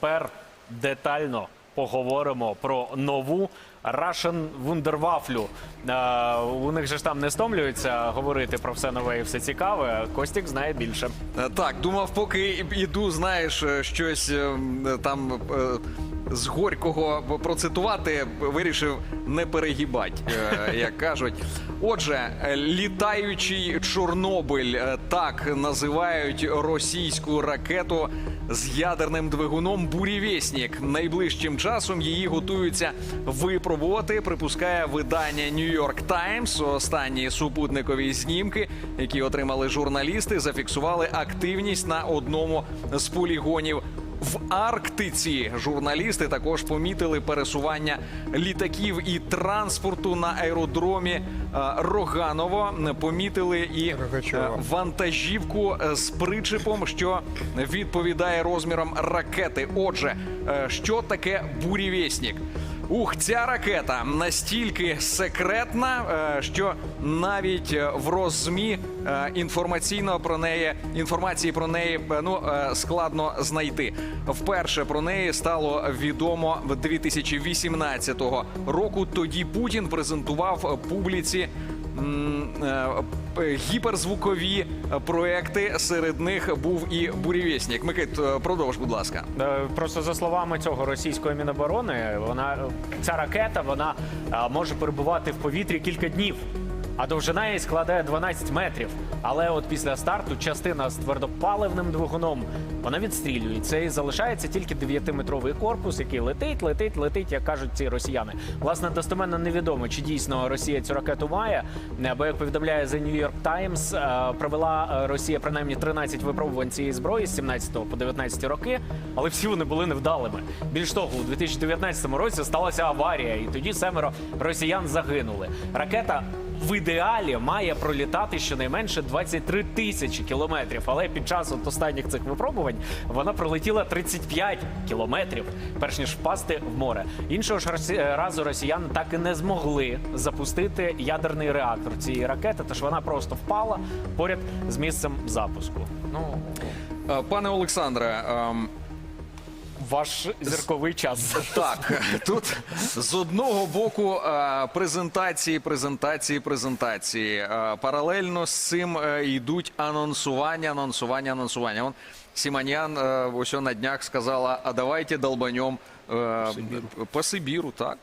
Тепер детально поговоримо про нову Russian Wunderwaffle. Е, у них же ж там не стомлюються говорити про все нове і все цікаве. Костік знає більше. Е, Так, думав, поки іду, знаєш, е, щось е, там е, з горького процитувати, вирішив не перегибати, е, як кажуть. Отже, літаючий Чорнобиль е, так називають російську ракету з ядерним двигуном Бурєвєснік. Найближчим часом її готуються випробувати. Припускає видання York Times. Останні супутникові знімки, які отримали журналісти, зафіксували активність на одному з полігонів. В Арктиці журналісти також помітили пересування літаків і транспорту на аеродромі е, Роганово. Помітили і е, вантажівку е, з причепом, що відповідає розмірам ракети. Отже, що таке бурєвєснік? Ух, ця ракета настільки секретна, е, що навіть е, в розмі е, інформаційно про неї інформації про неї ну складно знайти. Вперше про неї стало відомо в 2018 року. Тоді Путін презентував публіці гіперзвукові е, проекти. Серед них був і бурєвєснік. Микит, е, продовж, будь ласка. Е, Просто за словами цього російської міноборони, вона ця ракета вона може перебувати в повітрі кілька днів. А довжина її складає 12 метрів. Але от після старту частина з твердопаливним двигуном вона відстрілюється і залишається тільки 9-метровий корпус, який летить, летить, летить, як кажуть ці росіяни. Власне, достеменно невідомо, чи дійсно Росія цю ракету має. Е, Бо як повідомляє The New York Times, е, провела е, Росія принаймні 13 випробувань цієї зброї з 17 по 19 роки, але всі вони були невдалими. Більш того, у 2019 році сталася аварія, і тоді семеро росіян загинули. Ракета в ідеалі має пролітати щонайменше 23 тисячі кілометрів. Але під час от останніх цих випробувань вона пролетіла 35 кілометрів, перш ніж впасти в море. Іншого ж разу росіяни так і не змогли запустити ядерний реактор цієї ракети, тож вона просто впала поряд з місцем запуску. Ну Е, Пане Олександре, ем, ваш зірковий час. Так, тут з одного боку е, презентації, презентації, презентації. Е, Паралельно з цим е, йдуть анонсування, анонсування, анонсування. Он Сіманян ось на днях сказала: а давайте долбанем е, по Сибіру, так?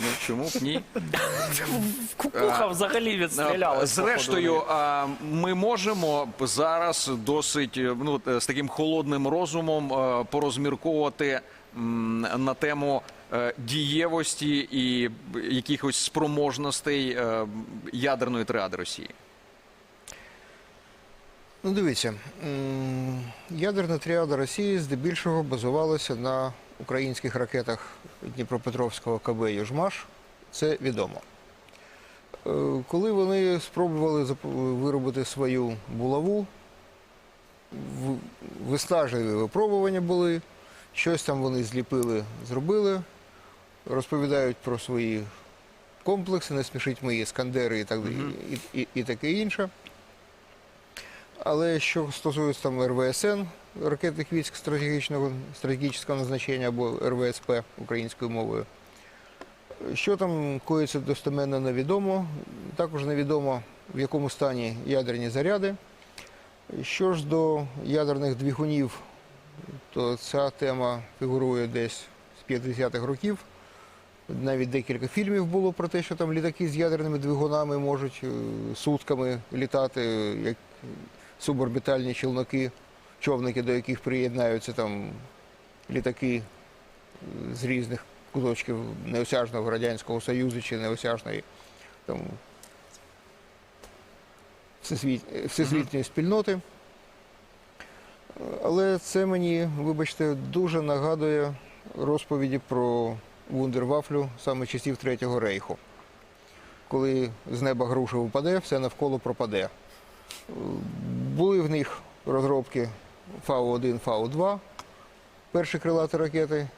Ну чому б ні? Кукуха взагалі відстрілялась. Зрештою, а, ми можемо зараз досить ну, е, з таким холодним розумом е, порозмірковувати м, на тему е, дієвості і якихось спроможностей ядерної триади Росії. Ну, дивіться, м, ядерна тріада Росії здебільшого базувалася на українських ракетах Дніпропетровського КБ Южмаш. Це відомо. Е, Коли вони спробували виробити свою булаву, виснажливі випробування були, щось там вони зліпили, зробили, розповідають про свої комплекси, не смішить мої іскандери і, так, і, і, і таке інше. Але що стосується там РВСН, ракетних військ стратегічного стратегічного назначення або РВСП українською мовою, що там коїться достеменно невідомо. Також невідомо в якому стані ядерні заряди. Що ж до ядерних двигунів, то ця тема фігурує десь з 50-х років. Навіть декілька фільмів було про те, що там літаки з ядерними двигунами можуть е, сутками літати, як суборбітальні челноки, човники, до яких приєднаються там літаки з різних куточків неосяжного Радянського Союзу чи неосяжної там, всесвіт- всесвітньої спільноти. Але це мені, вибачте, дуже нагадує розповіді про вундервафлю саме часів Третього рейху. Коли з неба груша впаде, все навколо пропаде. Були в них розробки Фау-1, Фау-2, перші крилаті ракети е,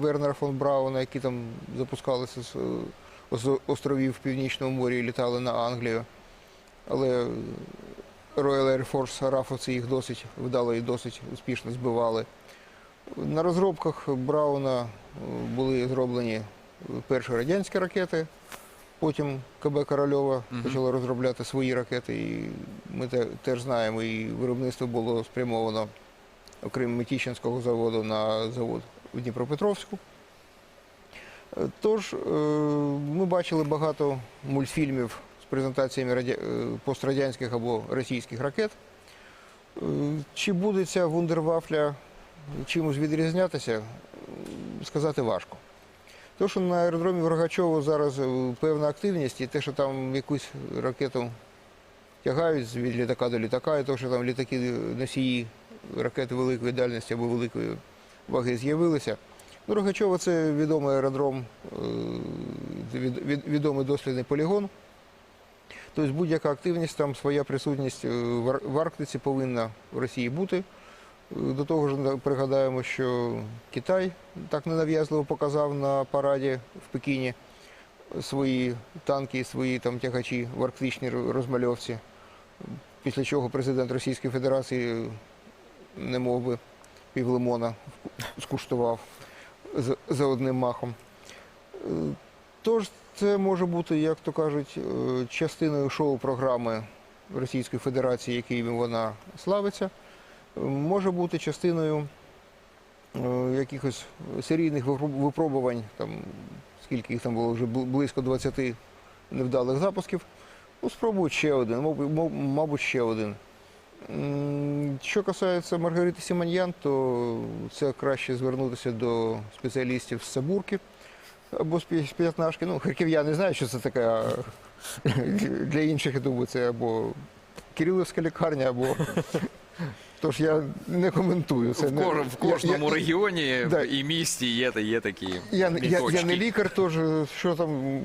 Вернера фон Брауна, які там запускалися з е, островів в Північному морі і літали на Англію. Але Royal Air Force рафовці їх досить вдало і досить успішно збивали. На розробках Брауна е, були зроблені перші радянські ракети. Потім КБ Корольова почало розробляти свої ракети. І ми те- теж знаємо, і виробництво було спрямовано, окрім Митічинського заводу, на завод в Дніпропетровську. Е, Тож е, ми бачили багато мультфільмів з презентаціями е, пострадянських або російських ракет. Чи буде ця вундервафля чимось відрізнятися, сказати важко. То, що на аеродромі Рогачово зараз е, певна активність, і те, що там якусь ракету тягають від літака до літака, і те, що там літаки е, носії ракети великої дальності або великої ваги з'явилися. Ну, Рогачово це відомий аеродром, е, від- від- відомий дослідний полігон. Тобто будь-яка активність, там своя присутність в Арктиці повинна в Росії бути. До того ж, пригадаємо, що Китай так ненав'язливо показав на параді в Пекіні свої танки, свої там тягачі в арктичній розмальовці. Після чого президент Російської Федерації не мов би пів лимона скуштував за, одним махом. Е, Тож це може бути, як то кажуть, е, частиною шоу-програми Російської Федерації, якими вона славиться, може бути частиною е, якихось серійних випробувань, там, скільки їх там було вже близько 20 невдалих запусків. Ну, спробують ще один, мабуть, ще один. Що касається Маргарити Сіманьян, то це краще звернутися до спеціалістів з Сабурки або з п'ятнашки. Ну, харків'яни знають, що це таке. а Для інших, я думаю, це або Кирилівська лікарня, або. Тож я не коментую. Це В, кож- в кожному я- регіоні Да. і місті є, є такі Я, я, я не лікар, тож що там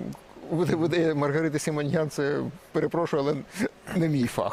Буде Маргарита Сіманьян, це перепрошую, але не мій фах.